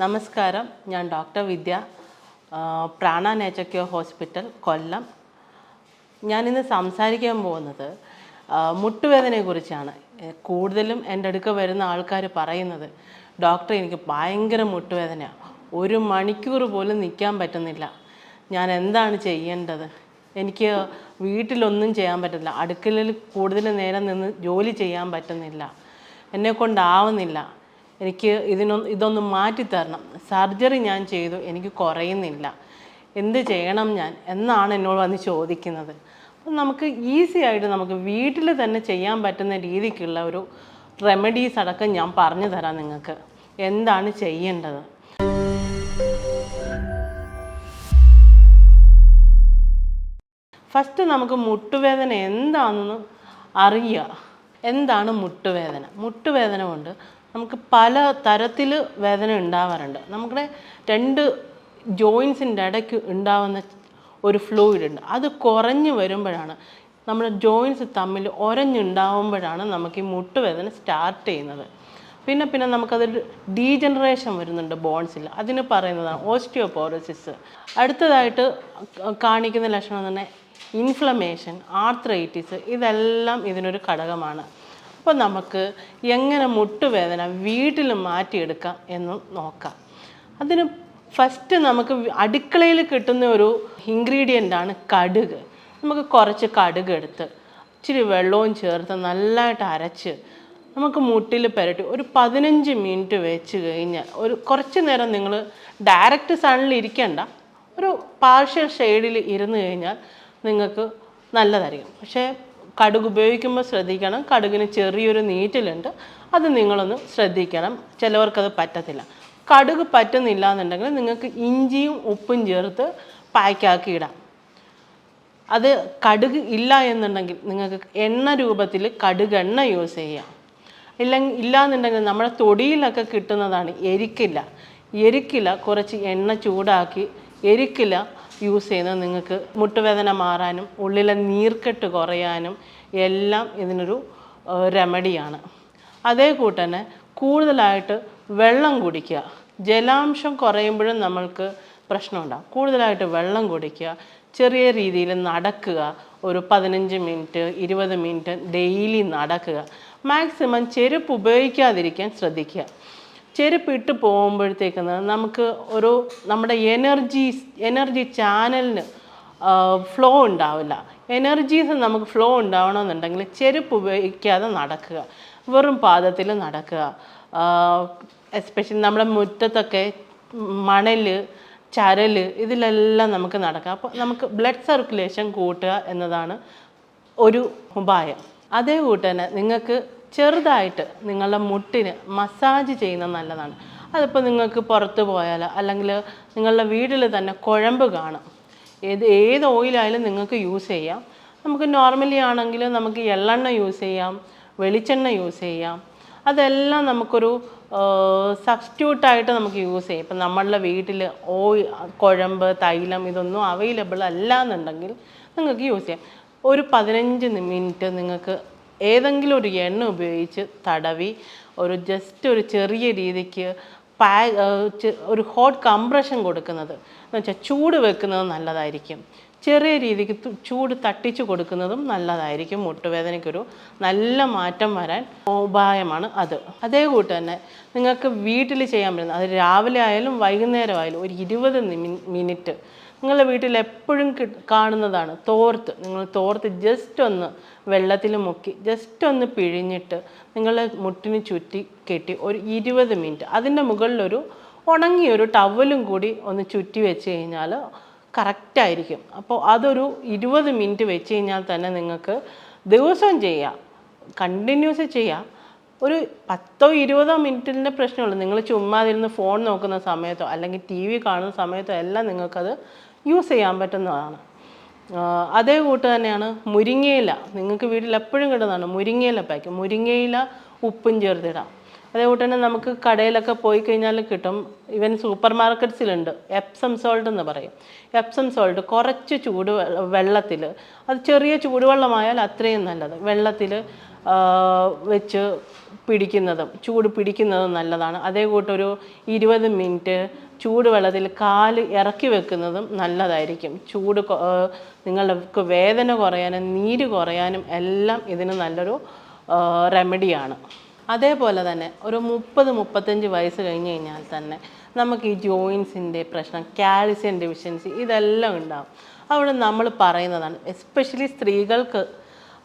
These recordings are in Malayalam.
നമസ്കാരം. ഞാൻ ഡോക്ടർ വിദ്യ പ്രാണ നേച്ചർ ക്യൂർ ഹോസ്പിറ്റൽ കൊല്ലം. ഞാനിന്ന് സംസാരിക്കാൻ പോകുന്നത് മുട്ടുവേദനയെക്കുറിച്ചാണ് കൂടുതലും എന്റെ അടുക്ക വരുന്ന ആൾക്കാർ പറയുന്നത് ഡോക്ടർ എനിക്ക് ഭയങ്കര മുട്ടുവേദനയാണ് ഒരു മണിക്കൂർ പോലും നിൽക്കാൻ പറ്റുന്നില്ല. ഞാൻ എന്താണ് ചെയ്യേണ്ടത്? എനിക്ക് വീട്ടിലൊന്നും ചെയ്യാൻ പറ്റുന്നില്ല അടുക്കളയിൽ കൂടുതൽ നേരം നിന്ന് ജോലി ചെയ്യാൻ പറ്റുന്നില്ല. എന്നെ കൊണ്ടാവുന്നില്ല. എനിക്ക് ഇതിനൊന്ന് ഇതൊന്ന് മാറ്റിത്തരണം. സർജറി ഞാൻ ചെയ്തു എനിക്ക് കുറയുന്നില്ല. എന്ത് ചെയ്യണം ഞാൻ? എന്നാണ് എന്നോട് വന്ന് ചോദിക്കുന്നത്. അപ്പം നമുക്ക് ഈസി ആയിട്ട് നമുക്ക് വീട്ടിൽ തന്നെ ചെയ്യാൻ പറ്റുന്ന രീതിക്കുള്ള ഒരു റെമഡീസ് അടക്കം ഞാൻ പറഞ്ഞു തരാം നിങ്ങൾക്ക്. എന്താണ് ചെയ്യേണ്ടത്? ഫസ്റ്റ് നമുക്ക് മുട്ടുവേദന എന്താണെന്ന് അറിയുക. എന്താണ് മുട്ടുവേദന? മുട്ടുവേദന കൊണ്ട് നമുക്ക് പല തരത്തിൽ വേദന ഉണ്ടാവാറുണ്ട്. നമ്മുടെ രണ്ട് ജോയിൻസിന്റെ ഇടയ്ക്ക് ഉണ്ടാവുന്ന ഒരു ഫ്ലൂയിഡ് ഉണ്ട്. അത് കുറഞ്ഞു വരുമ്പോഴാണ് നമ്മുടെ ജോയിൻസ് തമ്മിൽ ഒരഞ്ഞുണ്ടാവുമ്പോഴാണ് നമുക്ക് ഈ മുട്ടുവേദന സ്റ്റാർട്ട് ചെയ്യുന്നത്. പിന്നെ പിന്നെ നമുക്കതൊരു ഡീജനറേഷൻ വരുന്നുണ്ട് ബോൺസിൽ അതിന് പറയുന്നതാണ് ഓസ്റ്റിയോപോറോസിസ് അടുത്തതായിട്ട് കാണിക്കുന്ന ലക്ഷണം തന്നെ ഇൻഫ്ലമേഷൻ ആർത്രൈറ്റിസ് ഇതെല്ലാം ഇതിനൊരു ഘടകമാണ്. അപ്പോൾ നമുക്ക് എങ്ങനെ മുട്ടുവേദന വീട്ടിൽ മാറ്റിയെടുക്കാം എന്ന് നോക്കാം. അതിന് ഫസ്റ്റ് നമുക്ക് അടുക്കളയിൽ കിട്ടുന്ന ഒരു ഇൻഗ്രീഡിയന്റാണ് കടുക്. നമുക്ക് കുറച്ച് കടുക് എടുത്ത് ഇച്ചിരി വെള്ളവും ചേർത്ത് നല്ലതായിട്ട് അരച്ച് നമുക്ക് മുട്ടിൽ പുരട്ടി ഒരു പതിനഞ്ച് മിനിറ്റ് വെച്ച് കഴിഞ്ഞാൽ ഒരു കുറച്ച് നേരം നിങ്ങൾ ഡയറക്റ്റ് സണ്ണിൽ ഇരിക്കണ്ട. ഒരു പാർഷ്യൽ ഷെയ്ഡിൽ ഇരുന്ന് കഴിഞ്ഞാൽ നിങ്ങൾക്ക് നല്ലതായിരിക്കും. പക്ഷേ കടുക് ഉപയോഗിക്കുമ്പോൾ ശ്രദ്ധിക്കണം. കടുകിന് ചെറിയൊരു നീറ്റിലുണ്ട്. അത് നിങ്ങളൊന്ന് ശ്രദ്ധിക്കണം. ചിലവർക്കത് പറ്റത്തില്ല. കടുക് പറ്റുന്നില്ല എന്നുണ്ടെങ്കിൽ നിങ്ങൾക്ക് ഇഞ്ചിയും ഉപ്പും ചേർത്ത് പായ്ക്കാക്കി ഇടാം. അത് കടുക് ഇല്ല എന്നുണ്ടെങ്കിൽ നിങ്ങൾക്ക് എണ്ണ രൂപത്തിൽ കടുക് എണ്ണ യൂസ് ചെയ്യാം. ഇല്ലെങ്കിൽ ഇല്ല എന്നുണ്ടെങ്കിൽ നമ്മുടെ തൊടിയിലൊക്കെ കിട്ടുന്നതാണ് എരിക്കില്ല. എരിക്കില്ല കുറച്ച് എണ്ണ ചൂടാക്കി. എരിക്കില്ല യൂസ് ചെയ്യുന്നത് നിങ്ങൾക്ക് മുട്ടുവേദന മാറാനും ഉള്ളിലെ നീർക്കെട്ട് കുറയാനും എല്ലാം ഇതിനൊരു റെമഡിയാണ് അതേ കൂട്ടന്നെ കൂടുതലായിട്ട് വെള്ളം കുടിക്കുക. ജലാംശം കുറയുമ്പോഴും നമ്മൾക്ക് പ്രശ്നമുണ്ടാകും. കൂടുതലായിട്ട് വെള്ളം കുടിക്കുക ചെറിയ രീതിയിൽ നടക്കുക ഒരു പതിനഞ്ച് മിനിറ്റ് ഇരുപത് മിനിറ്റ് ഡെയിലി നടക്കുക. മാക്സിമം ചെരുപ്പ് ഉപയോഗിക്കാതിരിക്കാൻ ശ്രദ്ധിക്കുക. ചെരുപ്പ് ഇട്ട് പോകുമ്പോഴത്തേക്കുന്ന നമുക്ക് ഒരു നമ്മുടെ എനർജി എനർജി ചാനലിന് ഫ്ലോ ഉണ്ടാവില്ല. എനർജീസ് നമുക്ക് ഫ്ലോ ഉണ്ടാവണമെന്നുണ്ടെങ്കിൽ ചെരുപ്പ് ഉപയോഗിക്കാതെ നടക്കുക. വെറും പാദത്തിൽ നടക്കുക. എസ്പെഷ്യലി നമ്മുടെ മുറ്റത്തൊക്കെ മണൽ ചരൽ ഇതിലെല്ലാം നമുക്ക് നടക്കുക അപ്പോൾ നമുക്ക് ബ്ലഡ് സർക്കുലേഷൻ കൂട്ടുക എന്നതാണ് ഒരു ഉപായം. അതേ കൂട്ട് തന്നെ നിങ്ങൾക്ക് ചെറുതായിട്ട് നിങ്ങളുടെ മുട്ടിന് മസാജ് ചെയ്യുന്നത് നല്ലതാണ്. അതിപ്പോൾ നിങ്ങൾക്ക് പുറത്ത് പോയാൽ അല്ലെങ്കിൽ നിങ്ങളുടെ വീട്ടിൽ തന്നെ കുഴമ്പ് കാണും. ഏത് ഏത് ഓയിലായാലും നിങ്ങൾക്ക് യൂസ് ചെയ്യാം. നമുക്ക് നോർമലി ആണെങ്കിൽ നമുക്ക് എള്ളെണ്ണ യൂസ് ചെയ്യാം വെളിച്ചെണ്ണ യൂസ് ചെയ്യാം. അതെല്ലാം നമുക്കൊരു സബ്സ്റ്റിറ്റ്യൂട്ടായിട്ട് നമുക്ക് യൂസ് ചെയ്യാം. ഇപ്പം നമ്മളുടെ വീട്ടിൽ ഓയിൽ കുഴമ്പ് തൈലം ഇതൊന്നും അവൈലബിൾ അല്ല എന്നുണ്ടെങ്കിൽ നിങ്ങൾക്ക് യൂസ് ചെയ്യാം. ഒരു പതിനഞ്ച് മിനിറ്റ് നിങ്ങൾക്ക് ഏതെങ്കിലും ഒരു എണ്ണ ഉപയോഗിച്ച് തടവി ഒരു ജസ്റ്റ് ഒരു ചെറിയ രീതിക്ക് പാ ഒരു ഹോട്ട് കംപ്രഷൻ കൊടുക്കുന്നത്. എന്ന് വെച്ചാൽ ചൂട് വെക്കുന്നത് നല്ലതായിരിക്കും. ചെറിയ രീതിക്ക് ചൂട് തട്ടിച്ച് കൊടുക്കുന്നതും നല്ലതായിരിക്കും. മുട്ടുവേദനയ്ക്കൊരു നല്ല മാറ്റം വരാൻ ഉപായമാണ് അത്. അതേ കൂട്ട് തന്നെ നിങ്ങൾക്ക് വീട്ടിൽ ചെയ്യാൻ പറ്റുന്ന അത് രാവിലെ ആയാലും വൈകുന്നേരം ആയാലും ഒരു ഇരുപത് മിനിറ്റ് നിങ്ങളുടെ വീട്ടിൽ എപ്പോഴും കാണുന്നതാണ് തോർത്ത്. നിങ്ങൾ തോർത്ത് ജസ്റ്റ് ഒന്ന് വെള്ളത്തിൽ മുക്കി ജസ്റ്റ് ഒന്ന് പിഴിഞ്ഞിട്ട് നിങ്ങളുടെ മുട്ടിന് ചുറ്റി കെട്ടി ഒരു ഇരുപത് മിനിറ്റ് അതിന്റെ മുകളിലൊരു ഉണങ്ങിയ ഒരു ടവലും കൂടി ഒന്ന് ചുറ്റി വെച്ച് കഴിഞ്ഞാൽ കറക്റ്റായിരിക്കും അപ്പോൾ അതൊരു ഇരുപത് മിനിറ്റ് വെച്ച് കഴിഞ്ഞാൽ തന്നെ നിങ്ങൾക്ക് ദിവസവും ചെയ്യാം. കണ്ടിന്യൂസ് ചെയ്യാം. ഒരു പത്തോ ഇരുപതോ മിനിറ്റിന്റെ പ്രശ്നമുള്ളൂ. നിങ്ങൾ ചുമ്മാ ചുമ്മാതിരുന്ന് ഫോൺ നോക്കുന്ന സമയത്തോ അല്ലെങ്കിൽ ടി വി കാണുന്ന സമയത്തോ എല്ലാം നിങ്ങൾക്കത് യൂസ് ചെയ്യാൻ പറ്റുന്നതാണ്. അതേ കൂട്ട് തന്നെയാണ് മുരിങ്ങയില. നിങ്ങൾക്ക് വീട്ടിൽ എപ്പോഴും കിട്ടുന്നതാണ് മുരിങ്ങയില പാക്ക് മുരിങ്ങയില ഉപ്പും ചേർത്തിടാം. അതേകൂട്ട് തന്നെ നമുക്ക് കടയിലൊക്കെ പോയി കഴിഞ്ഞാൽ കിട്ടും. ഇവൻ സൂപ്പർ മാർക്കറ്റ്സിലുണ്ട് എപ്സം സോൾട്ട് എന്ന് പറയും. എപ്സം സോൾട്ട് കുറച്ച് ചൂട് വെള്ളത്തിൽ. അത് ചെറിയ ചൂടുവെള്ളമായാൽ അത്രയും നല്ലത്. വെള്ളത്തിൽ വെച്ച് പിടിക്കുന്നതും ചൂട് പിടിക്കുന്നതും നല്ലതാണ്. അതേ കൂട്ടൊരു ഇരുപത് മിനിറ്റ് ചൂടുവെള്ളത്തിൽ കാൽ ഇറക്കി വെക്കുന്നതും നല്ലതായിരിക്കും. ചൂട് നിങ്ങൾക്ക് വേദന കുറയാനും നീര് കുറയാനും എല്ലാം ഇതിന് നല്ലൊരു റെമഡിയാണ് അതേപോലെ തന്നെ ഒരു മുപ്പത് മുപ്പത്തഞ്ച് വയസ്സ് കഴിഞ്ഞ് കഴിഞ്ഞാൽ തന്നെ നമുക്ക് ഈ ജോയിൻസിന്റെ പ്രശ്നം കാൽസ്യം ഡെഫിഷ്യൻസി ഇതെല്ലാം ഉണ്ടാകും അവിടെ നമ്മൾ പറയുന്നതാണ് എസ്പെഷ്യലി സ്ത്രീകൾക്ക്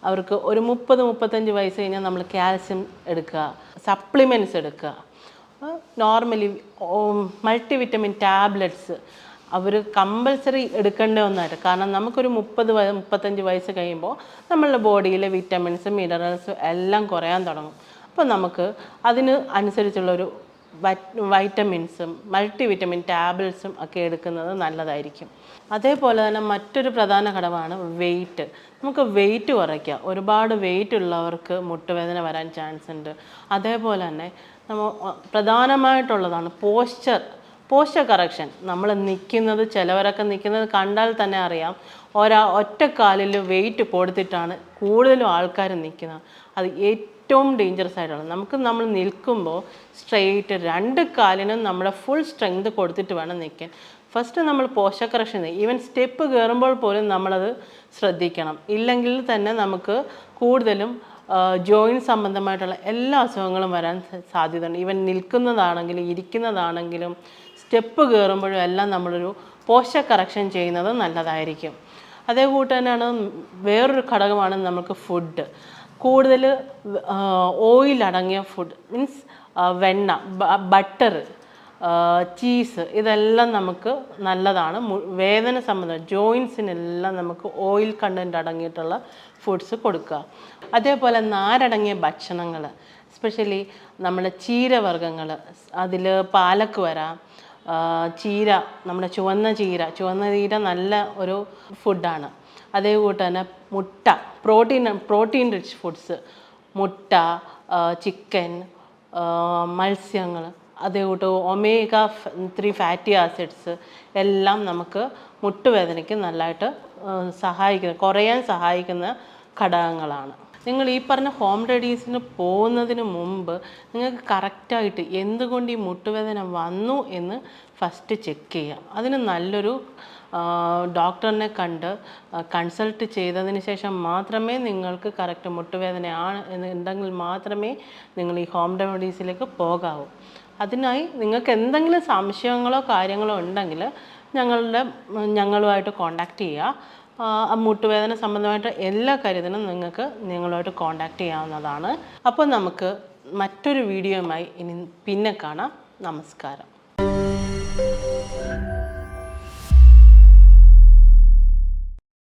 അവർക്ക് ഒരു മുപ്പത് മുപ്പത്തഞ്ച് വയസ്സ് കഴിഞ്ഞാൽ നമ്മൾ കാൽസ്യം എടുക്കുക സപ്ലിമെന്റ്സ് എടുക്കുക. നോർമലി മൾട്ടി വിറ്റമിൻ ടാബ്ലറ്റ്സ് അവർ കമ്പൽസറി എടുക്കേണ്ട ഒന്നായിട്ട്. കാരണം നമുക്കൊരു മുപ്പത് മുപ്പത്തഞ്ച് വയസ്സ് കഴിയുമ്പോൾ നമ്മളുടെ ബോഡിയിലെ വിറ്റമിൻസും മിനറൽസും എല്ലാം കുറയാൻ തുടങ്ങും. അപ്പോൾ നമുക്ക് അതിന് അനുസരിച്ചുള്ളൊരു വൈറ്റമിൻസും മൾട്ടി വിറ്റമിൻ ടാബ്ലറ്റ്സും ഒക്കെ എടുക്കുന്നത് നല്ലതായിരിക്കും. അതേപോലെ തന്നെ മറ്റൊരു പ്രധാന ഘടകമാണ് വെയിറ്റ്. നമുക്ക് വെയിറ്റ് കുറയ്ക്കുക ഒരുപാട് വെയിറ്റ് ഉള്ളവർക്ക് മുട്ടുവേദന വരാൻ ചാൻസ് ഉണ്ട്. അതേപോലെ തന്നെ നമ്മൾ പ്രധാനമായിട്ടുള്ളതാണ് പോസ്ചർ. Posture correction. നമ്മൾ നിൽക്കുന്നത് ചിലവരൊക്കെ നിൽക്കുന്നത് കണ്ടാൽ തന്നെ അറിയാം. ഒരാ ഒറ്റക്കാലിൽ വെയിറ്റ് കൊടുത്തിട്ടാണ് കൂടുതലും ആൾക്കാർ നിൽക്കുന്നത്. അത് ഏറ്റവും ഡേഞ്ചറസ് ആയിട്ടുള്ളത്. നമുക്ക് നമ്മൾ നിൽക്കുമ്പോൾ സ്ട്രെയിറ്റ് രണ്ട് കാലിനും നമ്മുടെ ഫുൾ സ്ട്രെങ്ത് കൊടുത്തിട്ട് വേണം നിൽക്കാൻ. ഫസ്റ്റ് നമ്മൾ പോസ്ചർ കറക്ഷൻ ഈവൻ സ്റ്റെപ്പ് കയറുമ്പോൾ പോലും നമ്മളത് ശ്രദ്ധിക്കണം. ഇല്ലെങ്കിൽ തന്നെ നമുക്ക് കൂടുതലും ജോയിൻ സംബന്ധമായിട്ടുള്ള എല്ലാ അസുഖങ്ങളും വരാൻ സാധ്യതയുണ്ട്. ഈവൻ നിൽക്കുന്നതാണെങ്കിലും ഇരിക്കുന്നതാണെങ്കിലും സ്റ്റെപ്പ് കയറുമ്പോഴും എല്ലാം നമ്മളൊരു പോഷ കറക്ഷൻ ചെയ്യുന്നത് നല്ലതായിരിക്കും. അതേ കൂട്ട് തന്നെയാണ് വേറൊരു ഘടകമാണ് നമുക്ക് ഫുഡ് കൂടുതൽ ഓയിൽ അടങ്ങിയ ഫുഡ് മീൻസ് വെണ്ണ ബട്ടർ ചീസ് ഇതെല്ലാം നമുക്ക് നല്ലതാണ്. വേദന സംബന്ധം ജോയിൻസിനെല്ലാം നമുക്ക് ഓയിൽ കണ്ടന്റ് അടങ്ങിയിട്ടുള്ള ഫുഡ്സ് കൊടുക്കുക. അതേപോലെ നാരടങ്ങിയ ഭക്ഷണങ്ങൾ എസ്പെഷ്യലി നമ്മുടെ ചീരവർഗങ്ങൾ അതിൽ പാലക്ക് വരാം ചീര നമ്മുടെ ചുവന്ന ചീര. ചുവന്ന ചീര നല്ല ഒരു ഫുഡാണ് അതേ കൂട്ട് തന്നെ മുട്ട പ്രോട്ടീൻ പ്രോട്ടീൻ റിച്ച് ഫുഡ്സ് മുട്ട ചിക്കൻ മത്സ്യങ്ങൾ അതേ കൂട്ട് ഒമേഗ ത്രീ ഫാറ്റി ആസിഡ്സ് എല്ലാം നമുക്ക് മുട്ടുവേദനയ്ക്ക് നല്ലതായിട്ട് സഹായിക്കുന്ന കുറയാൻ സഹായിക്കുന്ന ഘടകങ്ങളാണ്. നിങ്ങൾ ഈ പറഞ്ഞ ഹോം റെഡീസിന് പോകുന്നതിന് മുമ്പ് നിങ്ങൾക്ക് കറക്റ്റായിട്ട് എന്തുകൊണ്ട് ഈ മുട്ടുവേദന വന്നു എന്ന് ഫസ്റ്റ് ചെക്ക് ചെയ്യുക. അതിന് നല്ലൊരു ഡോക്ടറിനെ കണ്ട് കൺസൾട്ട് ചെയ്തതിന് ശേഷം മാത്രമേ നിങ്ങൾക്ക് കറക്റ്റ് മുട്ടുവേദനയാണ് എന്ന് ഉണ്ടെങ്കിൽ മാത്രമേ നിങ്ങൾ ഈ ഹോം റെമഡീസിലേക്ക് പോകാവൂ. അതിനായി നിങ്ങൾക്ക് എന്തെങ്കിലും സംശയങ്ങളോ കാര്യങ്ങളോ ഉണ്ടെങ്കിൽ ഞങ്ങളുടെ ഞങ്ങളുമായിട്ട് കോണ്ടാക്ട് ചെയ്യുക. മുട്ടുവേദന സംബന്ധമായിട്ട് എല്ലാ കാര്യത്തിനും നിങ്ങൾക്ക് നിങ്ങളുമായിട്ട് കോണ്ടാക്ട് ചെയ്യാവുന്നതാണ്. അപ്പോൾ നമുക്ക് മറ്റൊരു വീഡിയോയുമായി ഇനി പിന്നെ കാണാം. നമസ്കാരം.